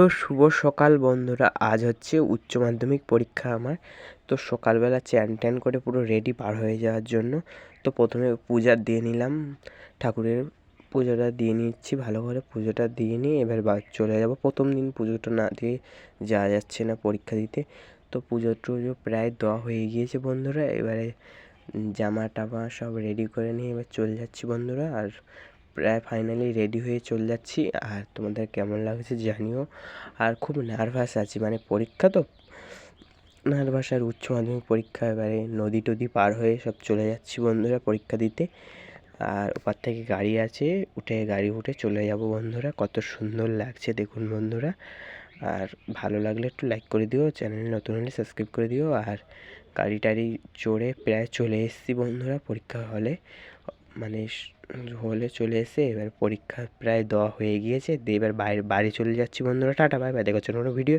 তো শুভ সকাল বন্ধুরা। আজ হচ্ছে উচ্চ মাধ্যমিক পরীক্ষা আমার। তো সকালবেলা চ্যান ট্যান করে পুরো রেডি পার হয়ে যাওয়ার জন্য তো প্রথমে পূজা দিয়ে নিলাম। ঠাকুরের পুজোটা দিয়ে নিচ্ছি, ভালো করে পুজোটা দিয়ে নিয়ে এবার বা চলে যাব। প্রথম দিন পুজোটা না দিয়ে যাওয়া যাচ্ছে না পরীক্ষা দিতে। তো পুজো টুজো প্রায় দেওয়া হয়ে গিয়েছে বন্ধুরা। এবারে জামা টামা সব রেডি করে নিয়ে এবার চলে যাচ্ছি বন্ধুরা। আর প্রায় ফাইনালি রেডি হয়ে চলে যাচ্ছি। আর তোমাদের কেমন লাগছে জানিও। আর খুব নার্ভাস আছি মানে পরীক্ষা তো নার্ভাস আর উচ্চ মাধ্যমিক পরীক্ষা, এবারে নদী টদি পার হয়ে সব চলে যাচ্ছি বন্ধুরা পরীক্ষা দিতে। আর ওপার থেকে গাড়ি আছে, উঠে গাড়ি উঠে চলে যাব বন্ধুরা। কত সুন্দর লাগছে দেখুন বন্ধুরা। আর ভালো লাগলে একটু লাইক করে দিও চ্যানেল নতুন হলে সাবস্ক্রাইব করে দিও। আর গাড়ি টাড়ি চড়ে প্রায় চলে এসেছি বন্ধুরা পরীক্ষা হলে। মানে হলে চলে এসে এবার পরীক্ষা প্রায় দেওয়া হয়ে গিয়েছে। দিয়ে এবার বাইরে, বাড়ি চলে যাচ্ছি বন্ধুরা। Tata, bye bye. দেখার জন্য ভিডিও